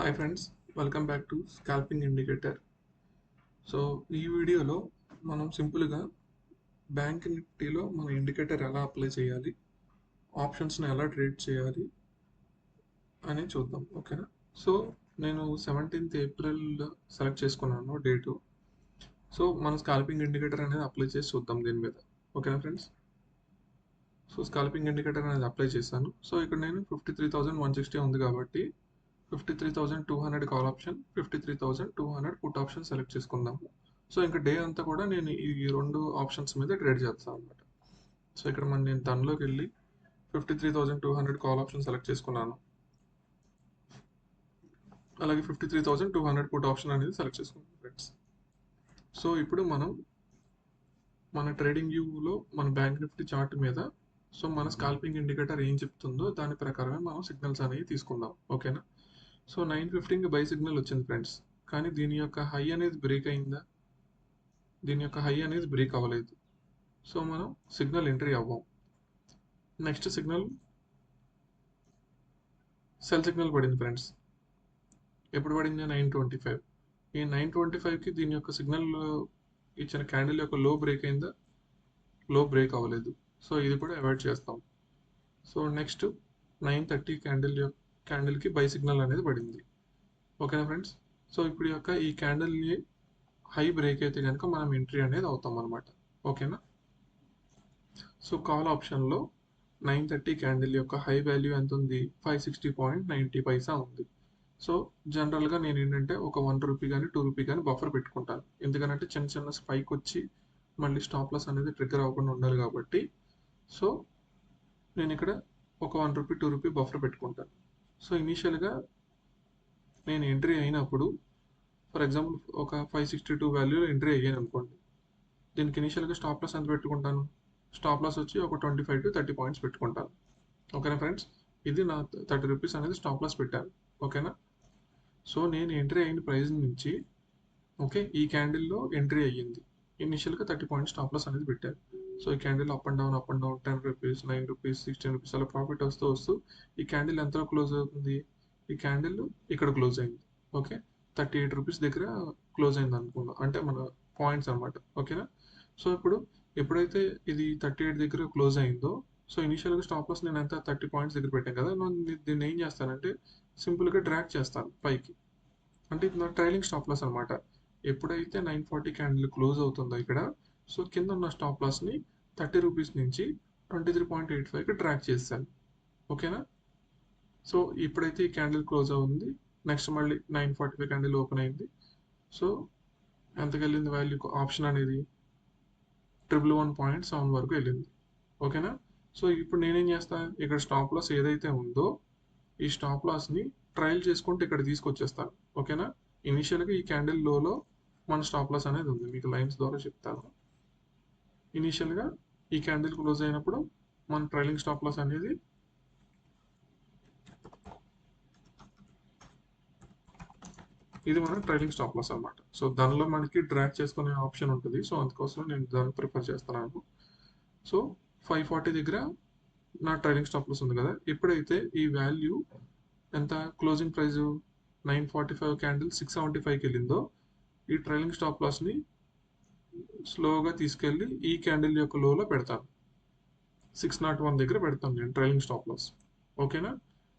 Hi friends welcome back to scalping indicator so ఈ వీడియోలో మనం సింపుల్గా బ్యాంక్ నిఫ్టీలో మన ఇండికేటర్ ఎలా అప్లై చేయాలి ఆప్షన్స్ని ఎలా ట్రేడ్ చేయాలి అని చూద్దాం ఓకేనా సో నేను సెవెంటీన్త్ ఏప్రిల్ సెలెక్ట్ చేసుకున్నాను డేటు సో మన స్కాల్పింగ్ ఇండికేటర్ అనేది అప్లై చేసి చూద్దాం దీని మీద ఓకేనా ఫ్రెండ్స్ సో స్కాల్పింగ్ ఇండికేటర్ అనేది అప్లై చేశాను. సో ఇక్కడ నేను fifty three thousand one sixty ఉంది కాబట్టి fifty three thousand two hundred call option fifty three thousand two hundred put option select చేసుకుందాము సో ఇంకా డే అంతా కూడా నేను ఈ రెండు ఆప్షన్స్ మీద ట్రేడ్ చేస్తాను అనమాట సో ఇక్కడ మన నేను దానిలోకి వెళ్ళి fifty three thousand two hundred call option select చేసుకున్నాను. అలాగే fifty three thousand two hundred put option అనేది సెలెక్ట్ చేసుకున్నాను ఫ్రెండ్స్ సో ఇప్పుడు మనం మన ట్రేడింగ్ వ్యూలో మన బ్యాంక్ నిఫ్టీ చార్ట్ మీద సో మన స్కాల్పింగ్ ఇండికేటర్ ఏం చెప్తుందో దాని ప్రకారమే మనం సిగ్నల్స్ అనేవి తీసుకుందాం. ఓకేనా? సో నైన్ ఫిఫ్టీన్కి బై సిగ్నల్ వచ్చింది ఫ్రెండ్స్. కానీ దీని యొక్క హై అనేది బ్రేక్ అయిందా? దీని యొక్క హై అనేది బ్రేక్ అవ్వలేదు. సో మనం signal entry అవ్వం. Next signal. Cell signal పడింది ఫ్రెండ్స్. ఎప్పుడు పడింది? Nine twenty five. ఈ నైన్ ట్వంటీ ఫైవ్కి దీని యొక్క సిగ్నల్ ఇచ్చిన క్యాండిల్ యొక్క లో బ్రేక్ అయిందా? లో బ్రేక్ అవ్వలేదు. సో ఇది కూడా అవాయిడ్ చేస్తాం. So next nine thirty candle యొక్క క్యాండిల్కి బై సిగ్నల్ అనేది పడింది. ఓకేనా ఫ్రెండ్స్ సో ఇప్పుడు యొక్క ఈ క్యాండిల్ని హై బ్రేక్ అయితే కనుక మనం ఎంట్రీ అనేది అవుతాం అనమాట ఓకేనా సో కాల్ ఆప్షన్లో నైన్ థర్టీ క్యాండిల్ యొక్క హై వాల్యూ ఎంత ఉంది? Five sixty point ninety paisa ఉంది. సో జనరల్గా నేను ఏంటంటే ఒక వన్ రూపీ కానీ టూ రూపీ కానీ బఫర్ పెట్టుకుంటాను. ఎందుకంటే చిన్న చిన్న స్పైక్ వచ్చి మళ్ళీ స్టాప్ లాస్ అనేది ట్రిగ్గర్ అవ్వకుండా ఉండాలి కాబట్టి. సో నేను ఇక్కడ ఒక one rupee two rupee buffer పెట్టుకుంటాను. సో ఇనీషియల్గా నేను ఎంట్రీ అయినప్పుడు ఫర్ ఎగ్జాంపుల్ ఒక ఫైవ్ సిక్స్టీ టూ వాల్యూలో ఎంట్రీ అయ్యాను అనుకోండి. దీనికి ఇనీషియల్గా స్టాప్ లాస్ ఎంత పెట్టుకుంటాను? స్టాప్ లాస్ వచ్చి ఒక twenty five to thirty points పెట్టుకుంటాను ఓకేనా ఫ్రెండ్స్ ఇది నా థర్టీ రూపీస్ అనేది స్టాప్ లాస్ పెట్టాను. ఓకేనా సో నేను ఎంట్రీ అయిన ప్రైస్ నుంచి ఓకే ఈ క్యాండిల్లో ఎంట్రీ అయ్యింది. ఇనిషియల్గా థర్టీ పాయింట్స్ స్టాప్ లాస్ అనేది పెట్టాను. సో ఈ candle up and down up and down ten rupees nine rupees sixteen rupees అలా ప్రాఫిట్ వస్తూ వస్తూ ఈ క్యాండిల్ ఎంతలో క్లోజ్ అవుతుంది? ఈ క్యాండిల్ ఇక్కడ క్లోజ్ అయింది. ఓకే థర్టీ ఎయిట్ రూపీస్ దగ్గర క్లోజ్ అయింది అనుకుందాం అంటే మన పాయింట్స్ అనమాట ఓకేనా సో ఇప్పుడు ఎప్పుడైతే ఇది థర్టీ ఎయిట్ దగ్గర క్లోజ్ అయిందో సో ఇనిషియల్గా స్టాప్ లాస్ నేను ఎంత థర్టీ పాయింట్స్ దగ్గర పెట్టాను కదా నేను దీన్ని ఏం చేస్తానంటే సింపుల్గా డ్రాక్ చేస్తాను పైకి. అంటే ఇది నా ట్రైలింగ్ స్టాప్ లాస్ అనమాట ఎప్పుడైతే నైన్ ఫార్టీ క్యాండిల్ క్లోజ్ అవుతుందో ఇక్కడ సో కింద ఉన్న స్టాప్ లాస్ని థర్టీ రూపీస్ నుంచి ట్వంటీ త్రీ పాయింట్ ఎయిట్ ఫైవ్కి ట్రాక్ చేస్తాను ఓకేనా? సో ఇప్పుడైతే ఈ క్యాండిల్ క్లోజ్ అవుంది. నెక్స్ట్ మళ్ళీ nine forty five candle open అయింది. సో ఎంతకు వెళ్ళింది వాల్యూ ఆప్షన్ అనేది ట్రిపుల్ వన్ పాయింట్ సెవెన్ వరకు వెళ్ళింది. ఓకేనా? సో ఇప్పుడు నేనేం చేస్తాను ఇక్కడ స్టాప్ లాస్ ఏదైతే ఉందో ఈ స్టాప్ లాస్ని ట్రయల్ చేసుకుంటే ఇక్కడ తీసుకొచ్చేస్తాను ఓకేనా? ఇనిషియల్గా ఈ క్యాండిల్ లోలో మన స్టాప్ లాస్ అనేది ఉంది. మీకు లైన్స్ ద్వారా చెప్తాను. ఇనిషియల్గా ఈ క్యాండిల్ క్లోజ్ అయినప్పుడు మన ట్రైలింగ్ స్టాప్ లాస్ అనేది ఇది మన ట్రైలింగ్ స్టాప్ లాస్ అనమాట సో దానిలో మనకి డ్రాక్ చేసుకునే ఆప్షన్ ఉంటుంది. సో అందుకోసం నేను దాన్ని ప్రిఫర్ చేస్తున్నాను. సో ఫైవ్ ఫార్టీ దగ్గర నా ట్రైలింగ్ స్టాప్ లాస్ ఉంది కదా. ఎప్పుడైతే ఈ వాల్యూ ఎంత closing price nine forty five candle six seventy ఫైవ్కి వెళ్ళిందో ఈ ట్రైలింగ్ స్టాప్ లాస్ని స్లోగా తీసుకెళ్ళి ఈ క్యాండిల్ యొక్క లోలో పెడతాను. సిక్స్ నాట్ వన్ దగ్గర పెడతాను నేను ట్రైలింగ్ స్టాప్ లాస్. ఓకేనా?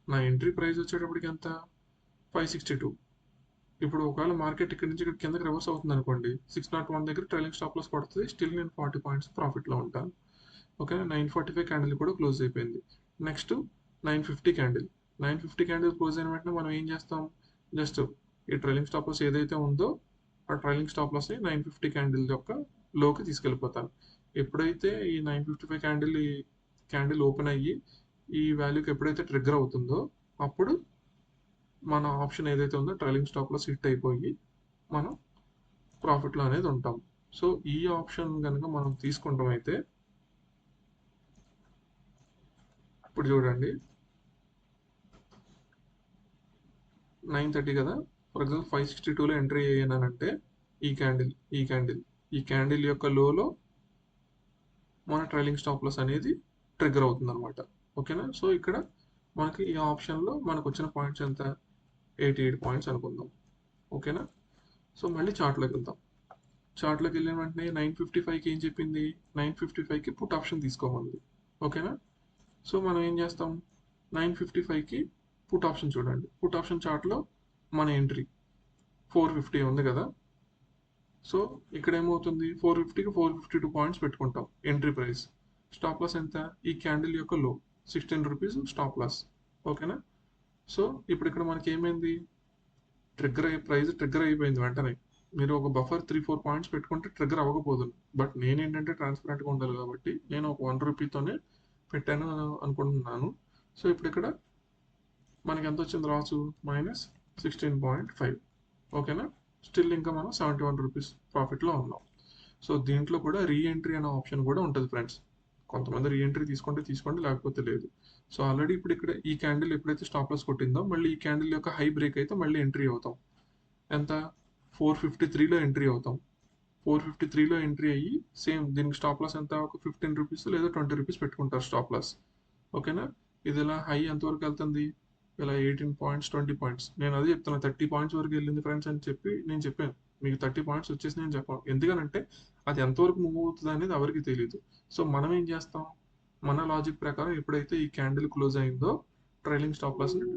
నా ఎంట్రీ ప్రైస్ వచ్చేటప్పటికి ఎంత? Five sixty two. ఇప్పుడు ఒకవేళ మార్కెట్ ఇక్కడ నుంచి ఇక్కడ కిందకి రివర్స్ అవుతుంది అనుకోండి సిక్స్ నాట్ వన్ దగ్గర ట్రైలింగ్ స్టాప్ లాస్ పడుతుంది స్టిల్ నేను ఫార్టీ పాయింట్స్ ప్రాఫిట్లో ఉంటాను. ఓకేనా? నైన్ ఫార్టీ ఫైవ్ క్యాండిల్ కూడా క్లోజ్ అయిపోయింది. Next nine fifty candle. Nine fifty candle close అయిన వెంటనే మనం ఏం చేస్తాం? జస్ట్ ఈ ట్రైలింగ్ స్టాప్ లాస్ ఏదైతే ఉందో ఆ ట్రైలింగ్ స్టాప్ లాస్ని నైన్ ఫిఫ్టీ క్యాండిల్ యొక్క లోకి తీసుకెళ్ళిపోతాను ఎప్పుడైతే ఈ నైన్ ఫిఫ్టీ ఫైవ్ క్యాండిల్ ఈ క్యాండిల్ ఓపెన్ అయ్యి ఈ వాల్యూకి ఎప్పుడైతే ట్రిగ్గర్ అవుతుందో అప్పుడు మన ఆప్షన్ ఏదైతే ఉందో ట్రైలింగ్ స్టాప్లో సిట్ అయిపోయి మనం ప్రాఫిట్లో అనేది ఉంటాం. సో ఈ ఆప్షన్ కనుక మనం తీసుకుంటాం అయితే ఇప్పుడు చూడండి. నైన్ థర్టీ కదా? ఫర్ ఎగ్జాంపుల్ ఫైవ్ సిక్స్టీ టూలో ఎంట్రీ అయ్యానంటే ఈ క్యాండిల్ ఈ క్యాండిల్ ఈ క్యాండిల్ యొక్క లోలో మన ట్రైలింగ్ స్టాప్ లాస్ అనేది ట్రిగ్గర్ అవుతుంది అనమాట ఓకేనా సో ఇక్కడ మనకి ఈ ఆప్షన్లో మనకు వచ్చిన పాయింట్స్ ఎంత? ఎయిటీ ఎయిట్ పాయింట్స్ అనుకుందాం ఓకేనా సో మళ్ళీ చార్ట్లోకి వెళ్దాం. చార్ట్లోకి వెళ్ళిన వెంటనే నైన్ ఫిఫ్టీ ఫైవ్కి ఏం చెప్పింది? నైన్ ఫిఫ్టీ ఫైవ్కి పుట్ ఆప్షన్ తీసుకోమంది. ఓకేనా సో మనం ఏం చేస్తాం? నైన్ ఫిఫ్టీ ఫైవ్కి పుట్ ఆప్షన్ చూడండి. పుట్ ఆప్షన్ చార్ట్లో మన ఎంట్రీ ఫోర్ ఫిఫ్టీ ఉంది కదా. సో ఇక్కడ ఏమవుతుంది? ఫోర్ ఫిఫ్టీకి ఫోర్ ఫిఫ్టీ టూ పాయింట్స్ పెట్టుకుంటాం. ఎంట్రీ ప్రైస్ స్టాప్ లాస్ ఎంత? ఈ క్యాండిల్ యొక్క low sixteen rupees stop loss ఓకేనా సో ఇప్పుడు ఇక్కడ మనకి ఏమైంది? ట్రిగ్గర్ అయ్యే ప్రైస్ ట్రిగ్గర్ అయిపోయింది వెంటనే. మీరు ఒక బఫర్ త్రీ ఫోర్ పాయింట్స్ పెట్టుకుంటే ట్రిగ్గర్ అవ్వకపోదు. బట్ నేను ఏంటంటే ట్రాన్స్పరెంట్గా ఉండాలి కాబట్టి నేను ఒక వన్ రూపీతోనే పెట్టాను అనుకుంటున్నాను. సో ఇప్పుడు ఇక్కడ మనకి ఎంత వచ్చింది రాసు మైనస్ సిక్స్టీన్ పాయింట్ ఫైవ్ ఓకేనా స్టిల్ ఇంకా మనం సెవెంటీ వన్ రూపీస్ ప్రాఫిట్లో ఉన్నాం. సో దీంట్లో కూడా రీఎంట్రీ అనే ఆప్షన్ కూడా ఉంటుంది ఫ్రెండ్స్ కొంతమంది రీఎంట్రీ తీసుకుంటే తీసుకోండి లేకపోతే లేదు. సో ఆల్రెడీ ఇప్పుడు ఇక్కడ ఈ క్యాండిల్ ఎప్పుడైతే స్టాప్ లాస్ కొట్టిందో మళ్ళీ ఈ క్యాండిల్ యొక్క హై బ్రేక్ అయితే మళ్ళీ ఎంట్రీ అవుతాం. ఎంత? ఫోర్ ఫిఫ్టీ త్రీలో ఎంట్రీ అవుతాం. ఫోర్ ఫిఫ్టీ త్రీలో ఎంట్రీ అయ్యి సేమ్ దీనికి స్టాప్ లాస్ ఎంత? ఒక ఫిఫ్టీన్ రూపీస్ లేదా ట్వంటీ రూపీస్ పెట్టుకుంటారు స్టాప్ లాస్ ఓకేనా ఇది ఇలా హై ఎంతవరకు వెళ్తుంది? ఇలా ఎయిటీన్ పాయింట్స్ ట్వంటీ పాయింట్స్ నేను అదే చెప్తున్నా థర్టీ పాయింట్స్ వరకు వెళ్ళింది ఫ్రెండ్స్ అని చెప్పి నేను చెప్పాను. మీకు థర్టీ పాయింట్స్ వచ్చేసి నేను చెప్పాను. ఎందుకనంటే అది ఎంతవరకు మూవ్ అవుతుంది అనేది ఎవరికి తెలియదు సో మనం ఏం చేస్తాం? మన లాజిక్ ప్రకారం ఎప్పుడైతే ఈ క్యాండిల్ క్లోజ్ అయిందో ట్రైలింగ్ స్టాప్ లాస్ని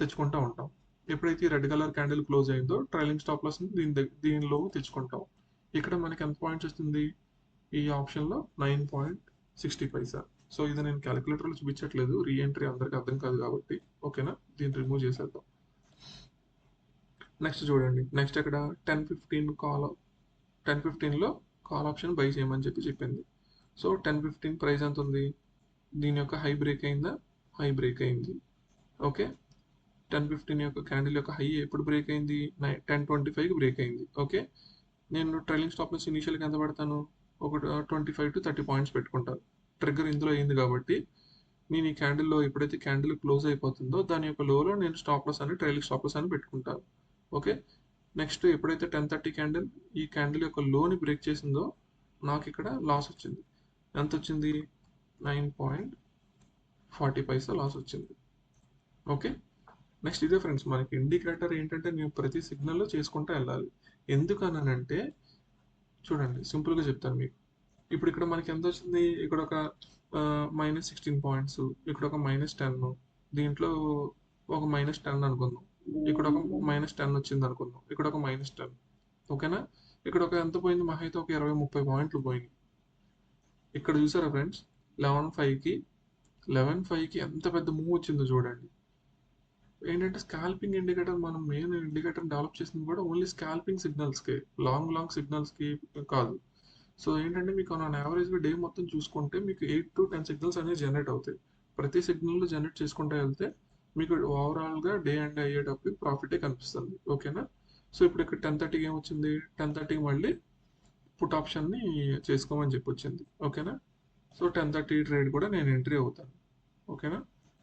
తెచ్చుకుంటూ ఉంటాం. ఎప్పుడైతే ఈ రెడ్ కలర్ క్యాండిల్ క్లోజ్ అయిందో ట్రైలింగ్ స్టాప్ లాస్ని దీని దీనిలో తెచ్చుకుంటాం. ఇక్కడ మనకి ఎంత పాయింట్స్ వస్తుంది? ఈ ఆప్షన్లో nine point sixty five sir so ఇది నేను క్యాలిక్యులేటర్లో చూపించట్లేదు. రీఎంట్రీ అందరికి అర్థం కాదు కాబట్టి ఓకేనా దీన్ని రిమూవ్ చేసేద్దాం. నెక్స్ట్ చూడండి. నెక్స్ట్ ఇక్కడ టెన్ ఫిఫ్టీన్ కాల్ టెన్ ఫిఫ్టీన్లో కాల్ ఆప్షన్ బై చేయమని చెప్పి చెప్పింది. సో టెన్ ఫిఫ్టీన్ ప్రైస్ ఎంత ఉంది? దీని యొక్క హై బ్రేక్ అయిందా? హై బ్రేక్ అయింది. ఓకే టెన్ ఫిఫ్టీన్ యొక్క క్యాండిల్ యొక్క హై ఎప్పుడు బ్రేక్ అయింది? టెన్ ట్వంటీ ఫైవ్కి బ్రేక్ అయింది. ఓకే నేను ట్రైలింగ్ స్టాప్ లాస్ ఇనీషియల్గా ఎంత పెడతాను? ఒక twenty five to thirty points పెట్టుకుంటాను. ట్రిగ్గర్ ఇందులో అయింది కాబట్టి నేను ఈ క్యాండిల్లో ఎప్పుడైతే క్యాండిల్ క్లోజ్ అయిపోతుందో దాని యొక్క లోలో నేను స్టాప్ లాస్ అని ట్రైలింగ్ స్టాప్ లాస్ అని పెట్టుకుంటాను. ఓకే నెక్స్ట్ ఎప్పుడైతే టెన్ థర్టీ క్యాండిల్ ఈ క్యాండిల్ యొక్క లోని బ్రేక్ చేసిందో నాకు ఇక్కడ లాస్ వచ్చింది. ఎంత వచ్చింది? Nine point forty paisa loss వచ్చింది. ఓకే నెక్స్ట్ ఇదే ఫ్రెండ్స్ మనకి ఇండికేటర్ ఏంటంటే నేను ప్రతి సిగ్నల్లో చేసుకుంటూ వెళ్ళాలి. ఎందుకనంటే చూడండి సింపుల్గా చెప్తాను మీకు. ఇప్పుడు ఇక్కడ మనకి ఎంత వచ్చింది ఇక్కడ ఒక మైనస్ సిక్స్టీన్ పాయింట్స్ ఇక్కడ ఒక మైనస్ టెన్ దీంట్లో ఒక మైనస్ టెన్ అనుకుందాం. ఇక్కడ ఒక మైనస్ టెన్ వచ్చింది అనుకుందాం ఇక్కడ ఒక మైనస్ టెన్ ఓకేనా? ఇక్కడ ఒక ఎంత పోయింది? మహా అయితే ఒక ఇరవై ముప్పై పాయింట్లు పోయినాయి. ఇక్కడ చూసారా ఫ్రెండ్స్? లెవెన్ ఫైవ్కి లెవెన్ ఫైవ్కి ఎంత పెద్ద మూవ్ వచ్చిందో చూడండి. ఏంటంటే స్కాల్పింగ్ ఇండికేటర్ మనం మెయిన్ ఇండికేటర్ డెవలప్ చేసింది కూడా ఓన్లీ స్కాల్పింగ్ సిగ్నల్స్కి లాంగ్ లాంగ్ సిగ్నల్స్కి కాదు. సో ఏంటంటే మీకు ఆన్ యావరేజ్గా డే మొత్తం చూసుకుంటే మీకు ఎయిట్ టు టెన్ సిగ్నల్స్ అనేవి జనరేట్ అవుతాయి. ప్రతి సిగ్నల్ జనరేట్ చేసుకుంటూ వెళ్తే మీకు ఓవరాల్గా డే అండ్ అయ్యేటప్పుడు ప్రాఫిటే కనిపిస్తుంది. ఓకేనా సో ఇప్పుడు ఇక్కడ టెన్ థర్టీకి ఏమొచ్చింది? టెన్ థర్టీకి మళ్ళీ పుట్ ఆప్షన్ని చేసుకోమని చెప్పి వచ్చింది ఓకేనా సో టెన్ థర్టీ ట్రేడ్ కూడా నేను ఎంట్రీ అవుతాను. ఓకేనా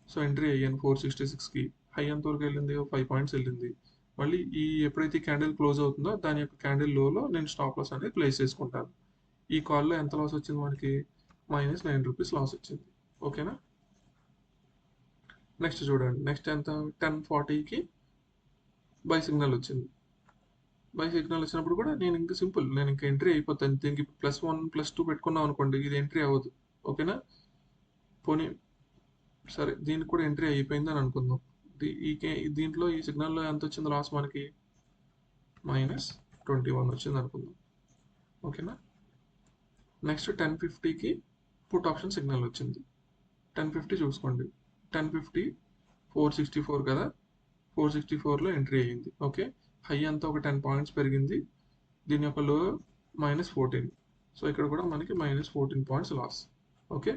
సో ఎంట్రీ అయ్యాను. ఫోర్ సిక్స్టీ సిక్స్కి హై ఎంతవరకు వెళ్ళింది? ఫైవ్ పాయింట్స్ వెళ్ళింది. మళ్ళీ ఈ ఎప్పుడైతే క్యాండిల్ క్లోజ్ అవుతుందో దాని యొక్క క్యాండిల్ లోలో నేను స్టాప్ లాస్ అనేది ప్లేస్ చేసుకుంటాను. ఈ కాల్లో ఎంత లాస్ వచ్చింది మనకి మైనస్ నైన్ రూపీస్ లాస్ వచ్చింది. ఓకేనా నెక్స్ట్ చూడండి. నెక్స్ట్ ఎంత? టెన్ ఫార్టీకి బై సిగ్నల్ వచ్చింది. బై సిగ్నల్ వచ్చినప్పుడు కూడా నేను ఇంకా సింపుల్ నేను ఇంకా ఎంట్రీ అయిపోతాను. దీనికి ప్లస్ వన్ ప్లస్ టూ పెట్టుకున్నాం అనుకోండి ఇది ఎంట్రీ అవ్వదు. ఓకేనా పోనీ సరే దీనికి కూడా ఎంట్రీ అయిపోయింది అని అనుకుందాం. ఈ దీంట్లో ఈ సిగ్నల్లో ఎంత వచ్చింది లాస్ మనకి? మైనస్ ట్వంటీ వన్ వచ్చింది అనుకుందాం. ఓకేనా నెక్స్ట్ టెన్ ఫిఫ్టీకి పుట్ ఆప్షన్ సిగ్నల్ వచ్చింది. టెన్ ఫిఫ్టీ చూసుకోండి. Ten fifty four sixty four కదా? ఫోర్ సిక్స్టీ ఫోర్లో ఎంట్రీ అయ్యింది. ఓకే హై అంతా ఒక టెన్ పాయింట్స్ పెరిగింది. దీని యొక్క లో మైనస్ ఫోర్టీన్ సో ఇక్కడ కూడా మనకి minus fourteen points loss okay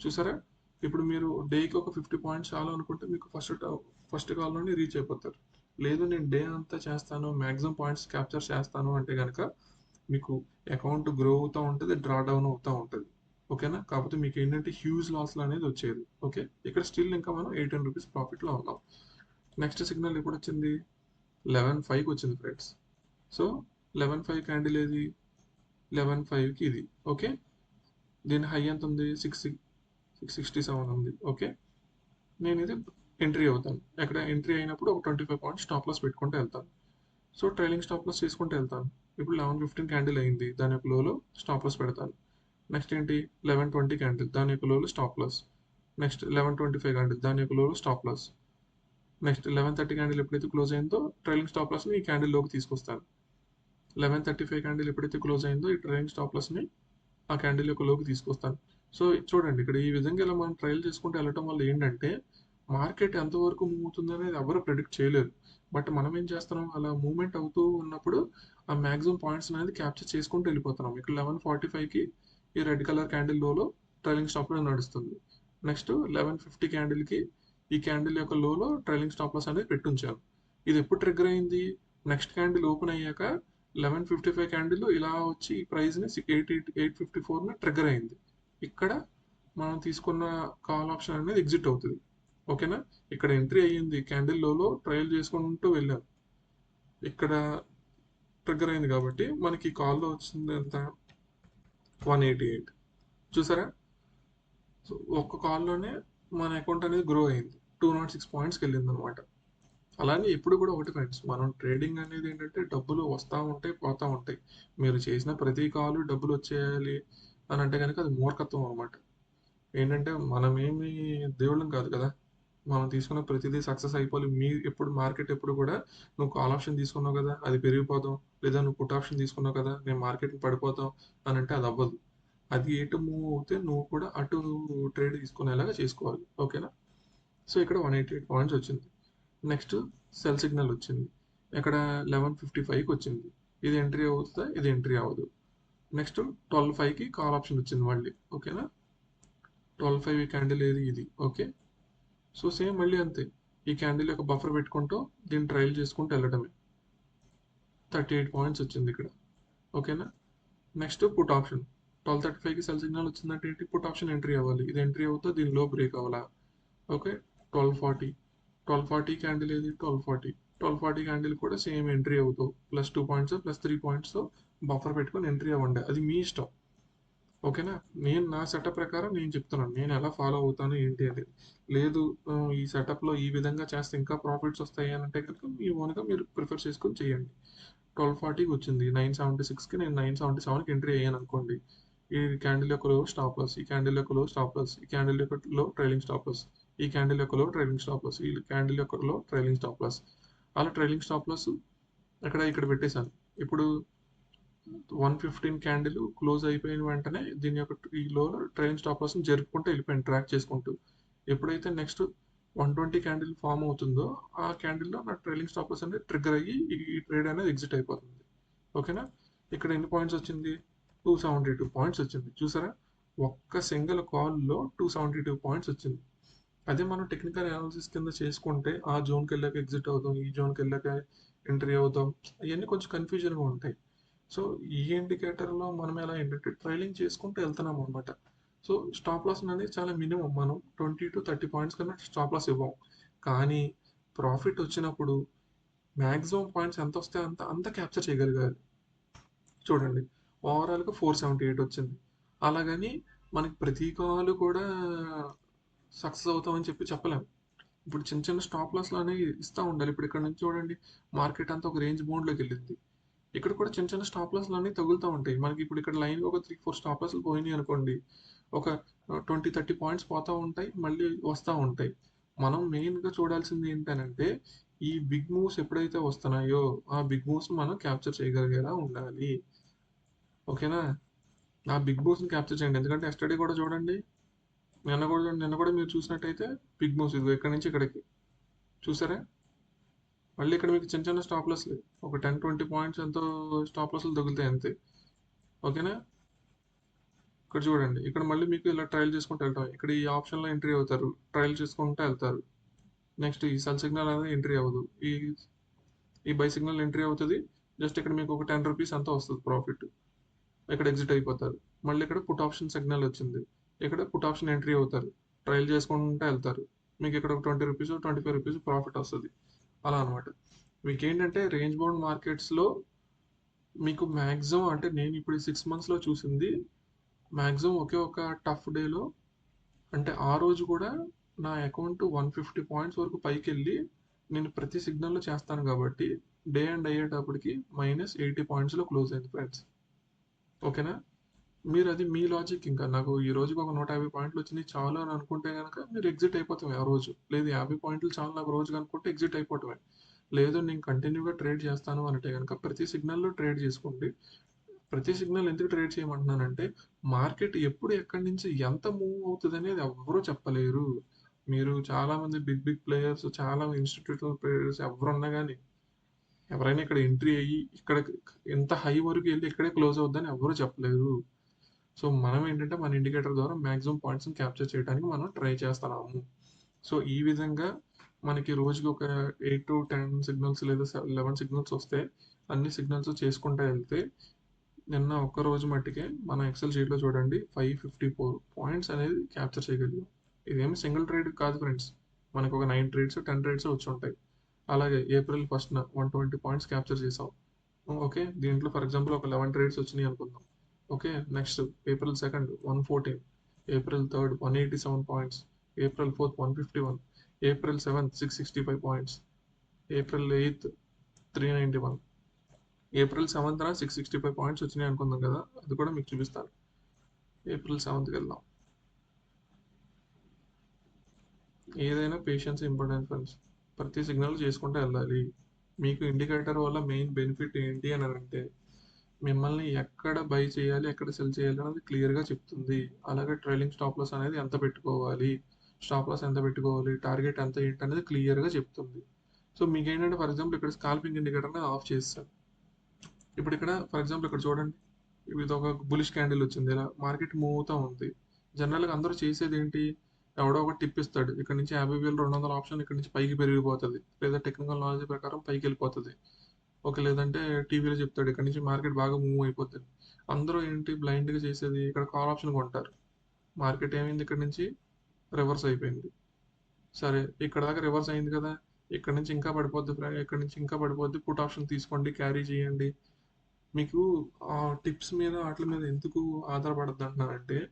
చూసారా? ఇప్పుడు మీరు డేకి ఒక ఫిఫ్టీ పాయింట్స్ చాలు అనుకుంటే మీకు ఫస్ట్ ఫస్ట్ కాల్లోనే రీచ్ అయిపోతారు. లేదు నేను డే అంతా చేస్తాను మ్యాక్సిమం పాయింట్స్ క్యాప్చర్ చేస్తాను అంటే కనుక మీకు అకౌంట్ గ్రో అవుతూ ఉంటుంది డ్రా డౌన్ అవుతూ ఉంటుంది. ఓకేనా కాకపోతే మీకు ఏంటంటే హ్యూజ్ లాస్లు అనేది వచ్చేది. ఓకే ఇక్కడ స్టిల్ ఇంకా మనం ఎయిటీన్ రూపీస్ ప్రాఫిట్లో ఉన్నాం. నెక్స్ట్ సిగ్నల్ ఎప్పుడు వచ్చింది? లెవెన్ ఫైవ్కి వచ్చింది friends so eleven five candle ఏది? లెవెన్ ఫైవ్కి ఇది. ఓకే దీని హై ఎంత ఉంది? సిక్స్ సిక్స్ సిక్స్టీ సెవెన్ ఉంది. ఓకే నేను ఇది ఎంట్రీ అవుతాను. ఎక్కడ ఎంట్రీ అయినప్పుడు ఒక twenty five points stop loss పెట్టుకుంటూ వెళ్తాను. సో ట్రైలింగ్ స్టాప్ లాస్ చేసుకుంటూ వెళ్తాను. ఇప్పుడు లెవెన్ ఫిఫ్టీన్ క్యాండిల్ అయింది దాని యొక్క లోలో స్టాప్ లాస్ పెడతాను. నెక్స్ట్ ఏంటి? లెవెన్ ట్వంటీ క్యాండిల్ దాని యొక్క లోలో stop loss next eleven twenty five candle దాని యొక్క లోలో stop loss next eleven thirty candle ఎప్పుడైతే క్లోజ్ అయిందో ట్రైలింగ్ స్టాప్ లాస్ని ఈ క్యాండిల్లోకి తీసుకొస్తాను. లెవెన్ థర్టీ ఫైవ్ క్యాండిల్ ఎప్పుడైతే క్లోజ్ అయిందో ఈ ట్రైలింగ్ స్టాప్ లాస్ని ఆ క్యాండిల్ యొక్క లోకి తీసుకొస్తాను. సో చూడండి ఇక్కడ ఈ విధంగా ఇలా మనం ట్రయల్ చేసుకుంటూ వెళ్ళటం వల్ల ఏంటంటే మార్కెట్ ఎంతవరకు మూవ్ అవుతుంది అనేది ఎవరు ప్రిడిక్ట్ చేయలేరు. బట్ మనం ఏం చేస్తున్నాం? అలా మూవ్మెంట్ అవుతూ ఉన్నప్పుడు ఆ మ్యాక్సిమం పాయింట్స్ అనేది క్యాప్చర్ చేసుకుంటూ వెళ్ళిపోతున్నాం. ఇక్కడ లెవెన్ ఫార్టీ ఫైవ్కి ఈ రెడ్ కలర్ క్యాండిల్ లోలో ట్రైలింగ్ స్టాప్ లాస్ నడుస్తుంది. నెక్స్ట్ లెవెన్ ఫిఫ్టీ క్యాండిల్కి ఈ క్యాండిల్ యొక్క లోలో ట్రైలింగ్ స్టాప్ లాస్ అనేది పెట్టుంచారు ఇది ఎప్పుడు ట్రిగ్గర్ అయింది? నెక్స్ట్ క్యాండిల్ ఓపెన్ అయ్యాక లెవెన్ ఫిఫ్టీ ఫైవ్ క్యాండిల్ ఇలా వచ్చి ఈ ప్రైస్ని ఎయిట్ ఎయిట్ ఎయిట్ ఫిఫ్టీ ఫోర్ని ట్రిగ్గర్ అయింది. ఇక్కడ మనం తీసుకున్న కాల్ ఆప్షన్ అనేది ఎగ్జిట్ అవుతుంది. ఓకేనా? ఇక్కడ ఎంట్రీ అయ్యింది. క్యాండిల్ లోలో ట్రయల్ చేసుకుంటూ వెళ్ళాం. ఇక్కడ ట్రిగ్గర్ అయింది కాబట్టి మనకి కాల్లో వచ్చింది ఎంత వన్ ఎయిటీ ఎయిట్. చూసారా? సో ఒక్క కాల్లోనే మన అకౌంట్ అనేది గ్రో అయింది. టూ నాట్ సిక్స్ పాయింట్స్కి వెళ్ళింది అనమాట అలానే ఇప్పుడు కూడా ఒకటి ఫ్రెండ్స్ మనం ట్రేడింగ్ అనేది ఏంటంటే డబ్బులు వస్తూ ఉంటాయి పోతూ ఉంటాయి. మీరు చేసిన ప్రతి కాలు డబ్బులు వచ్చేయాలి అని అంటే కనుక అది మూర్ఖత్వం అనమాట. ఏంటంటే మనమేమి దేవుళ్ళం కాదు కదా. మనం తీసుకున్న ప్రతిదీ సక్సెస్ అయిపోవాలి. మీ ఎప్పుడు మార్కెట్ ఎప్పుడు కూడా నువ్వు కాల్ ఆప్షన్ తీసుకున్నావు కదా అది పెరిగిపోతాం. లేదా నువ్వు పుట్ ఆప్షన్ తీసుకున్నావు కదా నేను మార్కెట్ పడిపోతాం అని అంటే అది అవ్వదు. అది ఎటు మూవ్ అవుతే నువ్వు కూడా అటు ట్రేడ్ తీసుకునేలాగా చేసుకోవాలి. ఓకేనా సో ఇక్కడ వన్ ఎయిటీ ఎయిట్ పాయింట్స్ వచ్చింది. నెక్స్ట్ సెల్ సిగ్నల్ వచ్చింది. ఇక్కడ లెవెన్ ఫిఫ్టీ ఫైవ్కి వచ్చింది. ఇది ఎంట్రీ అవుతుందా? ఇది ఎంట్రీ అవ్వదు. నెక్స్ట్ ట్వెల్వ్ ఫైవ్కి కాల్ ఆప్షన్ వచ్చింది మళ్ళీ. ఓకేనా ట్వెల్వ్ ఫైవ్ ఈ క్యాండిల్ ఏది? ఇది. ఓకే సో సేమ్ మళ్ళీ అంతే. ఈ క్యాండిల్ యొక్క బఫర్ పెట్టుకుంటూ దీన్ని ట్రయల్ చేసుకుంటూ వెళ్ళడమే. థర్టీ ఎయిట్ పాయింట్స్ వచ్చింది ఇక్కడ. ఓకేనా? Next put option. Twelve thirty ఫైవ్కి సెల్ సిగ్నల్ వచ్చిందంటే ఏంటి? పుట్ ఆప్షన్ ఎంట్రీ అవ్వాలి. ఇది ఎంట్రీ అవుతా దీనిలో బ్రేక్ అవ్వాలా? Okay? Twelve forty. Twelve forty candle ఏది? Twelve forty. Twelve forty candle కూడా సేమ్ ఎంట్రీ అవుతావు plus two points plus three points buffer పెట్టుకొని ఎంట్రీ అవ్వండి. అది మీ ఇష్టం. ఓకేనా? నేను నా సెటప్ ప్రకారం నేను చెప్తున్నాను. నేను ఎలా ఫాలో అవుతాను ఏంటి అనేది. లేదు ఈ సెటప్లో ఈ విధంగా చేస్తే ఇంకా ప్రాఫిట్స్ వస్తాయి అని అంటే కనుక మీ ఓన్గా మీరు ప్రిఫర్ చేసుకొని చేయండి. ట్వెల్వ్ ఫార్టీకి వచ్చింది. నైన్ సెవెంటీ సిక్స్కి నేను నైన్ సెవెంటీ సెవెన్కి ఎంట్రీ అయ్యాను అనుకోండి. ఈ క్యాండిల్ యొక్క లో స్టాప్ లాస్ ఈ క్యాండిల్ యొక్క లో స్టాప్ లాస్ ఈ క్యాండిల్ యొక్క లో ట్రైలింగ్ స్టాప్ లాస్ ఈ క్యాండిల్ యొక్క లో ట్రైలింగ్ స్టాప్ లాస్ ఈ క్యాండిల్ యొక్క లో ట్రైలింగ్ స్టాప్ లాస్ అలా ట్రైలింగ్ స్టాప్ లాస్ అక్కడ ఇక్కడ పెట్టేశాను. ఇప్పుడు వన్ ఫిఫ్టీన్ క్యాండిల్ క్లోజ్ అయిపోయిన వెంటనే దీని యొక్క ఈ లో స్టాపర్స్ని స్టాప్ జరుపుకుంటూ వెళ్ళిపోయింది ట్రాక్ చేసుకుంటూ. ఎప్పుడైతే next one twenty candle form అవుతుందో ఆ క్యాండిల్లో నా ట్రైలింగ్ స్టాప్ లాస్ అనేది ట్రిగ్గర్ అయ్యి ఈ ట్రేడ్ అనేది ఎగ్జిట్ అయిపోతుంది. ఓకేనా? ఇక్కడ ఎన్ని పాయింట్స్ వచ్చింది? టూ సెవెంటీ టూ పాయింట్స్ వచ్చింది. చూసారా? ఒక్క సింగిల్ కాల్లో టూ సెవెంటీ టూ పాయింట్స్ వచ్చింది. అదే మనం టెక్నికల్ అనాలిసిస్ కింద చేసుకుంటే ఆ జోన్కి వెళ్ళాక ఎగ్జిట్ అవుతాం ఈ జోన్కి వెళ్ళాక ఎంట్రీ అవుతాం అవన్నీ కొంచెం కన్ఫ్యూజన్గా ఉంటాయి. సో ఈ ఇండికేటర్లో మనం ఎలా ఏంటంటే ట్రైలింగ్ చేసుకుంటూ వెళ్తున్నాం అనమాట సో స్టాప్ లాస్ అనేది చాలా మినిమం మనం ట్వంటీ టు థర్టీ పాయింట్స్ కన్నా స్టాప్ లాస్ ఇవ్వం. కానీ ప్రాఫిట్ వచ్చినప్పుడు మ్యాక్సిమం పాయింట్స్ ఎంత వస్తే అంత అంత క్యాప్చర్ చేయగలగాలి. చూడండి ఓవరాల్గా ఫోర్ సెవెంటీ ఎయిట్ వచ్చింది. అలాగని మనకి ప్రతి కాల్ కూడా సక్సెస్ అవుతామని చెప్పి చెప్పలేము ఇప్పుడు చిన్న చిన్న స్టాప్ లాస్లు అనేవి ఇస్తూ ఉండాలి. ఇప్పుడు ఇక్కడ నుంచి చూడండి మార్కెట్ అంతా ఒక రేంజ్ బౌండ్లోకి వెళ్ళింది. ఇక్కడ కూడా చిన్న చిన్న స్టాప్ లాస్లు తగులుతూ ఉంటాయి. మనకి ఇప్పుడు ఇక్కడ లైన్గా ఒక త్రీ ఫోర్ స్టాప్ లాస్లు పోయినాయి అనుకోండి. ఒక ట్వంటీ థర్టీ పాయింట్స్ పోతూ ఉంటాయి మళ్ళీ వస్తూ ఉంటాయి. మనం మెయిన్గా చూడాల్సింది ఏంటంటే ఈ బిగ్ మూవ్స్ ఎప్పుడైతే వస్తున్నాయో ఆ బిగ్ మూవ్స్ని మనం క్యాప్చర్ చేయగలిగేలా ఉండాలి. ఓకేనా? ఆ బిగ్ మూవ్స్ని క్యాప్చర్ చేయండి. ఎందుకంటే ఎస్టర్డే కూడా చూడండి నిన్న కూడా నిన్న కూడా మీరు చూసినట్టయితే బిగ్ మూవ్స్ ఇది ఇక్కడ నుంచి ఇక్కడికి. చూసారా? మళ్ళీ ఇక్కడ మీకు చిన్న చిన్న స్టాప్ ఒక టెన్ ట్వంటీ పాయింట్స్ ఎంతో స్టాప్ లాస్లు తగులుతాయి అంతే. ఓకేనా? ఇక్కడ చూడండి. ఇక్కడ మళ్ళీ మీకు ఇలా ట్రయల్ చేసుకుంటూ వెళ్తాం. ఇక్కడ ఈ ఆప్షన్లో ఎంట్రీ అవుతారు. ట్రయల్ చేసుకుంటూ వెళ్తారు. నెక్స్ట్ ఈ సెల్ సిగ్నల్ అనేది ఎంట్రీ అవ్వదు. ఈ ఈ బై సిగ్నల్ ఎంట్రీ అవుతుంది. జస్ట్ ఇక్కడ మీకు ఒక టెన్ రూపీస్ అంతా వస్తుంది ప్రాఫిట్ ఇక్కడ ఎగ్జిట్ అయిపోతారు. మళ్ళీ ఇక్కడ పుట్ ఆప్షన్ సిగ్నల్ వచ్చింది. ఇక్కడ పుట్ ఆప్షన్ ఎంట్రీ అవుతారు. ట్రయల్ చేసుకుంటూ వెళ్తారు. మీకు ఇక్కడ ఒక twenty rupees twenty five rupees profit వస్తుంది. అలా అనమాట మీకు ఏంటంటే రేంజ్ బౌండ్ మార్కెట్స్లో మీకు మ్యాక్సిమం అంటే నేను ఇప్పుడు సిక్స్ మంత్స్లో చూసింది మ్యాక్సిమం ఒకే ఒక టఫ్ డేలో అంటే ఆ రోజు కూడా నా అకౌంట్ వన్ ఫిఫ్టీ పాయింట్స్ వరకు పైకి వెళ్ళి నేను ప్రతి సిగ్నల్లో చేస్తాను కాబట్టి డే అండ్ అయ్యేటప్పటికి మైనస్ ఎయిటీ పాయింట్స్లో క్లోజ్ అయింది ఫ్రెండ్స్. ఓకేనా? మీరు అది మీ లాజిక్ ఇంకా. నాకు ఈ రోజుకి ఒక నూట యాభై పాయింట్లు వచ్చినాయి చాలు అని అనుకుంటే కనుక మీరు ఎగ్జిట్ అయిపోతామే ఆ రోజు. లేదు యాభై పాయింట్లు చాలు నాకు రోజు అనుకుంటే ఎగ్జిట్ అయిపోవటమే లేదు నేను కంటిన్యూగా ట్రేడ్ చేస్తాను అంటే కనుక ప్రతి సిగ్నల్లో ట్రేడ్ చేసుకోండి. ప్రతి సిగ్నల్ ఎందుకు ట్రేడ్ చేయమంటున్నానంటే మార్కెట్ ఎప్పుడు ఎక్కడి నుంచి ఎంత మూవ్ అవుతుంది అనేది ఎవరూ చెప్పలేరు. మీరు చాలామంది బిగ్ బిగ్ ప్లేయర్స్ చాలా ఇన్స్టిట్యూషనల్ ప్లేయర్స్ ఎవరున్నా కానీ ఎవరైనా ఇక్కడ ఎంట్రీ అయ్యి ఇక్కడ ఎంత హై వరకు వెళ్ళి ఇక్కడే క్లోజ్ అవుద్దని ఎవరూ చెప్పలేరు. సో మనం ఏంటంటే మన ఇండికేటర్ ద్వారా మ్యాక్సిమం పాయింట్స్ క్యాప్చర్ చేయడానికి మనం ట్రై చేస్తున్నాము. సో ఈ విధంగా మనకి రోజుకి ఒక ఎయిట్ టు టెన్ సిగ్నల్స్ లేదా లెవెన్ సిగ్నల్స్ వస్తే అన్ని సిగ్నల్స్ చేసుకుంటూ వెళ్తే నిన్న ఒక్క రోజు మట్టికే మన ఎక్సెల్ షీట్లో చూడండి ఫైవ్ ఫిఫ్టీ ఫోర్ పాయింట్స్ అనేది క్యాప్చర్ చేయగలిగాం. ఇదేమి సింగిల్ ట్రేడ్ కాదు ఫ్రెండ్స్. మనకు ఒక నైన్ ట్రేడ్స్ టెన్ ట్రేడ్స్ వచ్చి ఉంటాయి. అలాగే ఏప్రిల్ ఫస్ట్న వన్ ట్వంటీ పాయింట్స్ క్యాప్చర్ చేసాం. ఓకే దీంట్లో ఫర్ ఎగ్జాంపుల్ ఒక లెవెన్ ట్రేడ్స్ వచ్చినాయి అనుకుందాం. Okay next April second one fourteen April third one eighty seven points April fourth one fifty one April seventh six sixty five points April eighth three ninety one April సెవెంత్న six sixty five points వచ్చినాయి అనుకుందాం కదా అది కూడా మీకు చూపిస్తాను. April సెవెంత్కి వెళ్దాం. ఏదైనా పేషెన్స్ ఇంపార్టెంట్ ఫ్రెండ్స్ ప్రతి సిగ్నల్ చేసుకుంటూ వెళ్ళాలి. మీకు ఇండికేటర్ వల్ల మెయిన్ బెనిఫిట్ ఏంటి అని అంటే మిమ్మల్ని ఎక్కడ బై చేయాలి ఎక్కడ సెల్ చేయాలి అనేది క్లియర్గా చెప్తుంది. అలాగే ట్రైలింగ్ స్టాప్ లాస్ అనేది ఎంత పెట్టుకోవాలి స్టాప్ లాస్ ఎంత పెట్టుకోవాలి టార్గెట్ ఎంత ఏంటి అనేది క్లియర్గా చెప్తుంది. సో మీకు ఏంటంటే ఫర్ ఎగ్జాంపుల్ ఇక్కడ స్కాల్పింగ్ ఇండికేటర్ని ఆఫ్ చేస్తాను ఇప్పుడు ఇక్కడ ఫర్ ఎగ్జాంపుల్ ఇక్కడ చూడండి ఇది ఒక బులిష్ క్యాండిల్ వచ్చింది. ఇలా మార్కెట్ మూవ్ అవుతూ ఉంది. జనరల్గా అందరూ చేసేది ఏంటి? ఎవడో ఒకటి టిప్ ఇస్తాడు. ఇక్కడ నుంచి యాభై వేలు రెండు వందల ఆప్షన్ ఇక్కడ నుంచి పైకి పెరిగిపోతుంది. లేదా టెక్నికల్ నాలెడ్జ్ ప్రకారం పైకి వెళ్ళిపోతుంది. ఓకే లేదంటే టీవీలో చెప్తాడు ఇక్కడ నుంచి మార్కెట్ బాగా మూవ్ అయిపోతుంది. అందరూ ఏంటి బ్లైండ్గా చేసేది? ఇక్కడ కాల్ ఆప్షన్ కొంటారు. మార్కెట్ ఏమైంది ఇక్కడ నుంచి? రివర్స్ అయిపోయింది. సరే ఇక్కడ దాకా రివర్స్ అయింది కదా. ఇక్కడ నుంచి ఇంకా పడిపోద్ది ఇక్కడ నుంచి ఇంకా పడిపోద్ది. పుట్ ఆప్షన్ తీసుకోండి క్యారీ చేయండి. మీకు ఆ టిప్స్ మీద వాటి మీద ఎందుకు ఆధారపడద్దు అంటున్నానంటే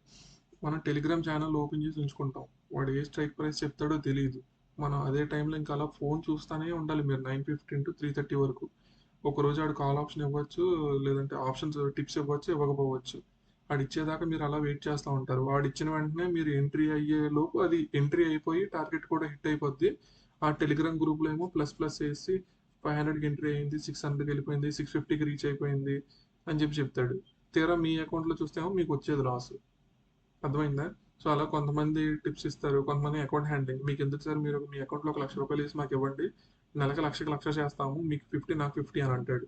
మనం టెలిగ్రామ్ ఛానల్ ఓపెన్ చేసి ఉంచుకుంటాం. వాడు ఏ స్ట్రైక్ ప్రైస్ చెప్తాడో తెలియదు మనం అదే టైంలో ఇంకా అలా ఫోన్ చూస్తూనే ఉండాలి. మీరు nine fifteen to three thirty వరకు. ఒక రోజు ఆడు కాల్ ఆప్షన్ ఇవ్వచ్చు లేదంటే ఆప్షన్స్ టిప్స్ ఇవ్వచ్చు ఇవ్వకపోవచ్చు. వాడు ఇచ్చేదాకా మీరు అలా వెయిట్ చేస్తూ ఉంటారు. వాడు ఇచ్చిన వెంటనే మీరు ఎంట్రీ అయ్యే లోపు అది ఎంట్రీ అయిపోయి టార్గెట్ కూడా హిట్ అయిపోద్ది. ఆ టెలిగ్రామ్ గ్రూప్లో ఏమో ప్లస్ ప్లస్ వేసి ఫైవ్ హండ్రెడ్కి ఎంట్రీ అయింది సిక్స్ హండ్రెడ్కి వెళ్ళిపోయింది సిక్స్ ఫిఫ్టీకి రీచ్ అయిపోయింది అని చెప్పి చెప్తాడు. తీరా మీ అకౌంట్లో చూస్తేమో మీకు వచ్చేది లాస్ అర్థమైందా? సో అలా కొంతమంది టిప్స్ ఇస్తారు కొంతమంది అకౌంట్ హ్యాండింగ్ మీకు ఎందుకు సార్ మీరు మీ అకౌంట్లో ఒక లక్ష రూపాయలు వేసి మాకు ఇవ్వండి? నెలకి లక్షకి లక్ష చేస్తాము మీకు ఫిఫ్టీ నాకు ఫిఫ్టీ అని అంటాడు.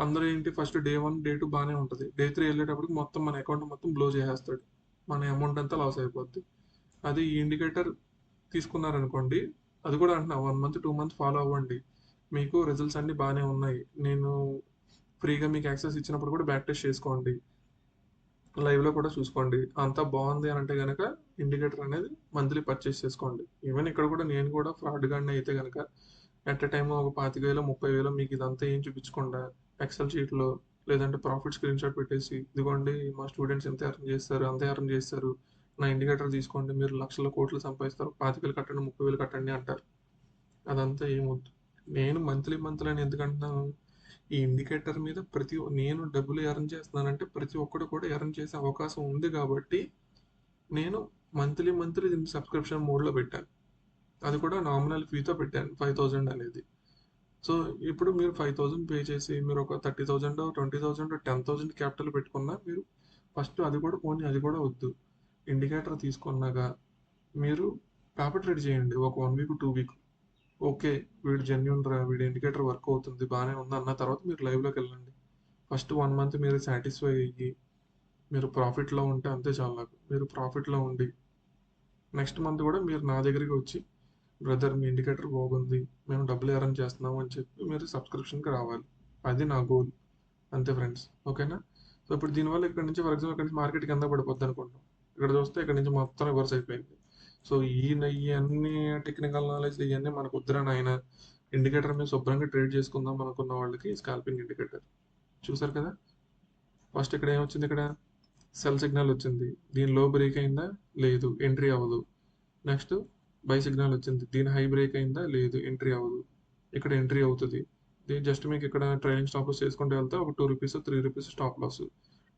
అందరూ ఏంటి first day one day two బాగానే ఉంటుంది. డే త్రీ వెళ్ళేటప్పటికి మొత్తం మన అకౌంట్ మొత్తం బ్లో చేసేస్తాడు. మన అమౌంట్ అంతా లాస్ అయిపోద్ది. అది ఈ ఇండికేటర్ తీసుకున్నారనుకోండి అది కూడా అంటున్నా one month two month follow అవ్వండి. మీకు రిజల్ట్స్ అన్నీ బాగానే ఉన్నాయి. నేను ఫ్రీగా మీకు యాక్సెస్ ఇచ్చినప్పుడు కూడా బ్యాక్ టెస్ట్ చేసుకోండి లైవ్లో కూడా చూసుకోండి. అంతా బాగుంది అని అంటే కనుక ఇండికేటర్ అనేది మంత్లీ పర్చేస్ చేసుకోండి. ఈవెన్ ఇక్కడ కూడా నేను కూడా ఫ్రాడ్ గాడిని అయితే కనుక ఎట్ ఎ టైమ్ ఒక పాతిక వేలు ముప్పై వేలు మీకు ఇదంతా ఏం చూపించకుండా ఎక్సెల్ షీట్లో లేదంటే ప్రాఫిట్ స్క్రీన్ షాట్ పెట్టేసి ఇదిగోండి మా స్టూడెంట్స్ ఎంత ఎర్న్ చేస్తారు అంత ఎర్న్ చేస్తారు నా ఇండికేటర్ తీసుకోండి మీరు లక్షల కోట్లు సంపాదిస్తారు పాతికలు కట్టండి ముప్పై వేలు కట్టండి అంటారు. అదంతా ఏమొద్దు నేను మంత్లీ మంత్లీ అని ఎందుకంటున్నాను? ఈ ఇండికేటర్ మీద ప్రతి నేను డబ్బులు ఎర్న్ చేస్తున్నానంటే ప్రతి ఒక్కడు కూడా ఎర్న్ చేసే అవకాశం ఉంది కాబట్టి నేను మంత్లీ మంత్లీ దీన్ని సబ్స్క్రిప్షన్ మోడ్లో పెట్టాను. అది కూడా నామినల్ ఫీతో పెట్టాను ఫైవ్ థౌజండ్ అనేది. సో ఇప్పుడు మీరు ఫైవ్ థౌజండ్ పే చేసి మీరు ఒక thirty thousand twenty thousand ten thousand capital పెట్టుకున్నా మీరు ఫస్ట్ అది కూడా పోనీ అది కూడా వద్దు. ఇండికేటర్ తీసుకున్నాక మీరు పేపర్ ట్రేడ్ చేయండి ఒక one week two week. Okay వీడు జెన్యున్ రా వీడి ఇండికేటర్ వర్క్ అవుతుంది బాగానే ఉంది అన్న తర్వాత మీరు లైవ్లోకి వెళ్ళండి. ఫస్ట్ వన్ మంత్ మీరు సాటిస్ఫై అయ్యి మీరు ప్రాఫిట్లో ఉంటే అంతే చాలు నాకు. మీరు ప్రాఫిట్లో ఉండి నెక్స్ట్ మంత్ కూడా మీరు నా దగ్గరికి వచ్చి బ్రదర్ మీ ఇండికేటర్ బాగుంది మేము డబ్బులు అరేంజ్ చేస్తున్నాము అని చెప్పి మీరు సబ్స్క్రిప్షన్కి రావాలి. అది నా గోల్. అంతే ఫ్రెండ్స్. ఓకేనా? సో ఇప్పుడు దీనివల్ల ఇక్కడ నుంచి ఫర్ ఎగ్జాంపుల్ ఇక్కడ నుంచి మార్కెట్ కింద పడిపోద్ది అనుకుంటాం ఇక్కడ చూస్తే ఇక్కడ నుంచి మొత్తం రివర్స్ అయిపోయింది. సో ఈ ఇవన్నీ టెక్నికల్ నాలెడ్జ్ ఇవన్నీ మనకు వద్దురా నాయన. ఇండికేటర్ మీద శుభ్రంగా ట్రేడ్ చేసుకుందాం అనుకున్న వాళ్ళకి స్కాల్పింగ్ ఇండికేటర్. చూసారు కదా? ఫస్ట్ ఇక్కడ ఏమొచ్చింది ఇక్కడ? సెల్ సిగ్నల్ వచ్చింది. దీని లో బ్రేక్ అయిందా? లేదు. ఎంట్రీ అవ్వదు. నెక్స్ట్ బై సిగ్నల్ వచ్చింది. దీని హై బ్రేక్ అయిందా? లేదు. ఎంట్రీ అవ్వదు. ఇక్కడ ఎంట్రీ అవుతుంది. దీని జస్ట్ మీకు ఇక్కడ ట్రైలింగ్ స్టాప్ లాస్ చేసుకుంటూ వెళ్తే ఒక two rupees three rupees stop loss.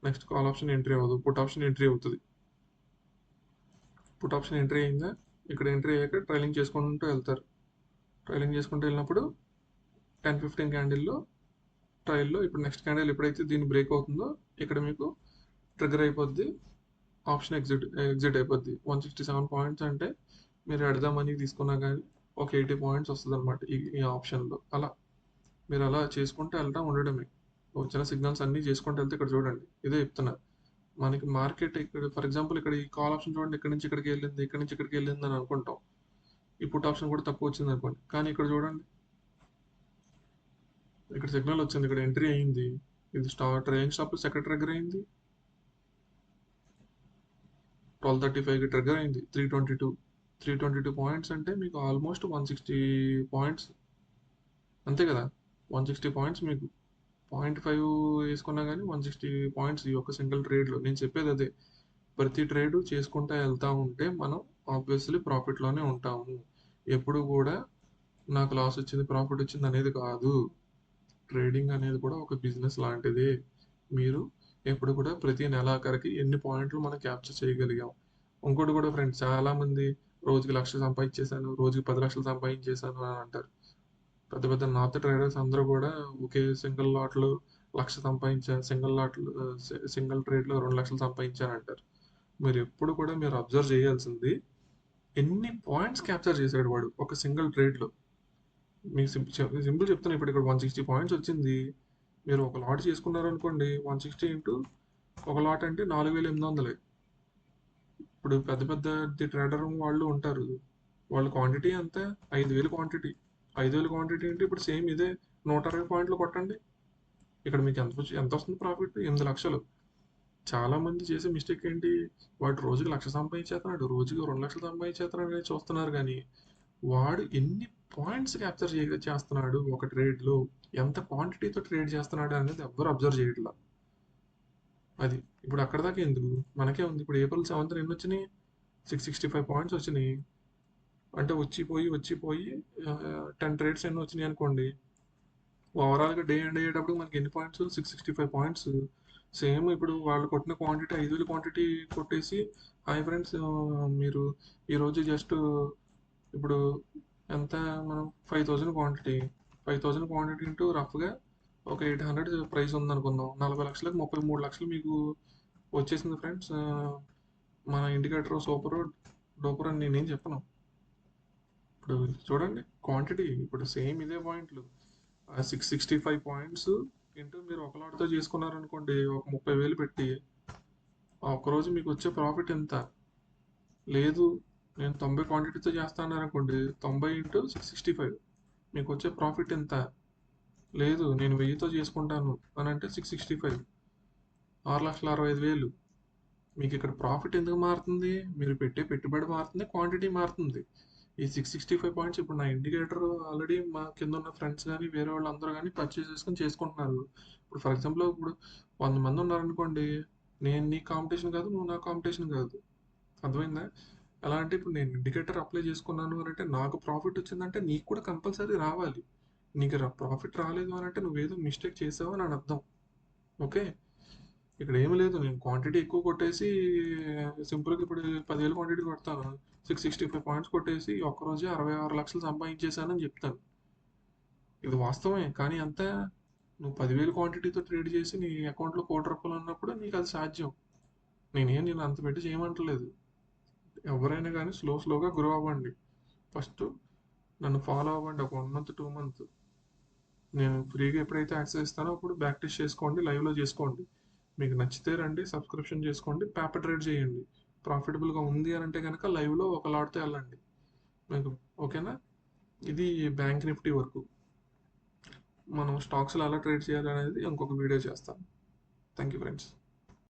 Next call option entry అవ్వదు. పుట్ ఆప్షన్ ఎంట్రీ అవుతుంది. పుట్ ఆప్షన్ ఎంట్రీ అయిందా? ఇక్కడ ఎంట్రీ అయ్యాక ట్రైలింగ్ చేసుకుంటూ వెళ్తారు. ట్రైలింగ్ చేసుకుంటూ వెళ్ళినప్పుడు టెన్ ఫిఫ్టీన్ క్యాండిల్లో ట్రయల్లో ఇప్పుడు నెక్స్ట్ క్యాండిల్ ఎప్పుడైతే దీన్ని బ్రేక్ అవుతుందో ఇక్కడ మీకు ట్రిగర్ అయిపోద్ది. ఆప్షన్ ఎగ్జిట్ ఎగ్జిట్ అయిపోద్ది. వన్ సిక్స్టీ సెవెన్ పాయింట్స్ అంటే మీరు ఎడదామని తీసుకున్నా కానీ ఒక ఎయిటీ పాయింట్స్ వస్తుంది అనమాట ఈ ఈ ఆప్షన్లో. అలా మీరు అలా చేసుకుంటూ వెళ్తా ఉండడమే. వచ్చిన సిగ్నల్స్ అన్నీ చేసుకుంటూ వెళ్తే ఇక్కడ చూడండి. ఇదే చెప్తున్నా. మనకి మార్కెట్ ఇక్కడ ఫర్ ఎగ్జాంపుల్ ఇక్కడ ఈ కాల్ ఆప్షన్ చూడండి. ఇక్కడ నుంచి ఇక్కడికి వెళ్ళింది ఇక్కడ నుంచి ఇక్కడికి వెళ్ళింది అని అనుకుంటాం. ఈ పుట్ ఆప్షన్ కూడా తక్కువ వచ్చింది అనుకోండి. కానీ ఇక్కడ చూడండి. ఇక్కడ సిగ్నల్ వచ్చింది. ఇక్కడ ఎంట్రీ అయింది. ఇది star train stop second trigger అయింది. ట్వెల్వ్ థర్టీ ఫైవ్కి ట్రిగర్ అయింది. Three twenty two three twenty two points అంటే మీకు ఆల్మోస్ట్ వన్ సిక్స్టీ పాయింట్స్ అంతే కదా? వన్ సిక్స్టీ పాయింట్స్ మీకు. పాయింట్ ఫైవ్ వేసుకున్నా కానీ వన్ సిక్స్టీ పాయింట్స్ ఈ యొక్క సింగిల్ ట్రేడ్లో నేను చెప్పేది అదే. ప్రతి ట్రేడ్ చేసుకుంటూ వెళ్తా ఉంటే మనం ఆబ్వియస్లీ ప్రాఫిట్లోనే ఉంటాము. ఎప్పుడు కూడా నాకు లాస్ వచ్చింది ప్రాఫిట్ వచ్చింది అనేది కాదు. ట్రేడింగ్ అనేది కూడా ఒక బిజినెస్ లాంటిదే. మీరు ఎప్పుడు కూడా ప్రతి నెలాఖరికి ఎన్ని పాయింట్లు మనం క్యాప్చర్ చేయగలిగాం. ఇంకోటి కూడా ఫ్రెండ్స్ చాలా మంది రోజుకి లక్ష సంపాదించేశాను రోజుకి పది లక్షలు సంపాదించేశాను అని అంటారు. పెద్ద పెద్ద నార్త్ ట్రేడర్స్ అందరూ కూడా ఒకే సింగిల్ లాట్లు లక్ష సంపాదించాను సింగిల్ లాట్లు సింగిల్ ట్రేడ్లో రెండు లక్షలు సంపాదించాను అంటారు. మీరు ఎప్పుడు కూడా మీరు అబ్జర్వ్ చేయాల్సింది ఎన్ని పాయింట్స్ క్యాప్చర్ చేశాడు వాడు ఒక సింగిల్ ట్రేడ్లో. మీకు సింపుల్ సింపుల్ చెప్తాను ఇప్పుడు ఇక్కడ వన్ సిక్స్టీ పాయింట్స్ వచ్చింది. మీరు ఒక లాట్ చేసుకున్నారు అనుకోండి వన్ సిక్స్టీ ఇంటూ ఒక లాట్ అంటే నాలుగు వేల ఎనిమిది వందలే. ఇప్పుడు పెద్ద పెద్ద ట్రేడర్ వాళ్ళు ఉంటారు. వాళ్ళ క్వాంటిటీ అంతే ఐదు వేలు క్వాంటిటీ ఐదు వేలు క్వాంటిటీ అంటే ఇప్పుడు సేమ్ ఇదే. నూట అరవై పాయింట్లు కొట్టండి. ఇక్కడ మీకు ఎంత ఎంత వస్తుంది ప్రాఫిట్ ఎనిమిది లక్షలు. చాలామంది చేసే మిస్టేక్ ఏంటి? వాడు రోజుకి లక్ష సంపాదించేస్తున్నాడు రోజుకి రెండు లక్షలు సంపాదించేస్తున్నాడు అని చూస్తున్నారు కానీ వాడు ఎన్ని పాయింట్స్ క్యాప్చర్ చేయ చేస్తున్నాడు ఒక ట్రేడ్లో ఎంత క్వాంటిటీతో ట్రేడ్ చేస్తున్నాడు అనేది ఎవ్వరు అబ్జర్వ్ చేయట్లా. అది ఇప్పుడు అక్కడ దాకా ఎందుకు? మనకే ఉంది. ఇప్పుడు ఏప్రిల్ సెవెంత్ ఎన్ని వచ్చినాయి. సిక్స్ సిక్స్టీ ఫైవ్ పాయింట్స్ వచ్చినాయి. అంటే వచ్చిపోయి వచ్చిపోయి టెన్ ట్రేడ్స్ ఎన్ని వచ్చినాయి అనుకోండి. ఓవరాల్గా డే అండ్ అయ్యేటప్పుడు మనకి ఎన్ని points six sixty five points same ఇప్పుడు వాళ్ళు కొట్టిన క్వాంటిటీ ఐదు వేలు క్వాంటిటీ కొట్టేసి హాయ్ ఫ్రెండ్స్ మీరు ఈరోజు జస్ట్ ఇప్పుడు ఎంత మనం five thousand quantity five thousand quantity into రఫ్గా ఒక ఎయిట్ హండ్రెడ్ ప్రైస్ ఉందనుకుందాం. నలభై లక్షలకు ముప్పై మూడు లక్షలు మీకు వచ్చేసింది ఫ్రెండ్స్ మన ఇండికేటర్ సూపర్ డోపర్ అని నేనేం చెప్పను. ఇప్పుడు చూడండి క్వాంటిటీ ఇప్పుడు సేమ్ ఇదే పాయింట్లు six sixty five points into మీరు ఒక లాట్తో చేసుకున్నారనుకోండి ఒక ముప్పై వేలు పెట్టి ఒకరోజు మీకు వచ్చే ప్రాఫిట్ ఎంత? లేదు నేను తొంభై క్వాంటిటీతో చేస్తాను అనుకోండి తొంభై ఇంటూ సిక్స్ సిక్స్టీ ఫైవ్ మీకు వచ్చే ప్రాఫిట్ ఎంత? లేదు నేను వెయ్యితో చేసుకుంటాను అని అంటే సిక్స్ సిక్స్టీ ఫైవ్ ఆరు లక్షల అరవై ఐదు వేలు. మీకు ఇక్కడ ప్రాఫిట్ ఎందుకు మారుతుంది? మీరు పెట్టే పెట్టుబడి మారుతుంది క్వాంటిటీ మారుతుంది. ఈ సిక్స్ సిక్స్టీ ఫైవ్ పాయింట్స్ ఇప్పుడు నా ఇండికేటర్ ఆల్రెడీ మా కింద ఉన్న ఫ్రెండ్స్ కానీ వేరే వాళ్ళు అందరూ కానీ పర్చేస్ చేసుకొని చేసుకుంటున్నారు. ఇప్పుడు ఫర్ ఎగ్జాంపుల్ ఇప్పుడు వంద మంది ఉన్నారనుకోండి నేను నీ కాంపిటీషన్ కాదు నువ్వు నా కాంపిటీషన్ కాదు. అర్థమైందా? అలా అంటే ఇప్పుడు నేను ఇండికేటర్ అప్లై చేసుకున్నాను అని అంటే నాకు ప్రాఫిట్ వచ్చిందంటే నీకు కూడా కంపల్సరీ రావాలి. నీకు ప్రాఫిట్ రాలేదు అని అంటే నువ్వేదో మిస్టేక్ చేసావు అని అర్థం. ఓకే ఇక్కడ ఏమి లేదు. నేను క్వాంటిటీ ఎక్కువ కొట్టేసి సింపుల్గా ఇప్పుడు పదివేలు క్వాంటిటీ కొడతాను. సిక్స్ సిక్స్టీ ఫైవ్ పాయింట్స్ కొట్టేసి ఒక్కరోజే అరవై ఆరు లక్షలు సంపాదించేసానని చెప్తాను. ఇది వాస్తవమే. కానీ అంత నువ్వు పదివేలు క్వాంటిటీతో ట్రేడ్ చేసి నీ అకౌంట్లో కోటి రూపాయలు ఉన్నప్పుడు నీకు అది సాధ్యం. నేనేం నేను అంత పెట్టి చేయమంటలేదు. ఎవరైనా కానీ స్లో స్లోగా గ్రో అవ్వండి. ఫస్ట్ నన్ను ఫాలో అవ్వండి. ఒక వన్ మంత్ టూ మంత్. నేను ఫ్రీగా ఎప్పుడైతే యాక్సెస్ ఇస్తానో అప్పుడు బ్యాక్ టెస్ట్ చేసుకోండి లైవ్లో చేసుకోండి. మీకు నచ్చితే రండి సబ్స్క్రిప్షన్ చేసుకోండి పేపర్ ట్రేడ్ చేయండి. ప్రాఫిటబుల్గా ఉంది అని అంటే కనుక లైవ్లో ఒక లాట్తో వెళ్ళండి. మీకు ఓకేనా? ఇది బ్యాంక్ నిఫ్టీ వరకు. మనం స్టాక్స్లో ఎలా ట్రేడ్ చేయాలి అనేది ఇంకొక వీడియో చేస్తాను. Thank you friends.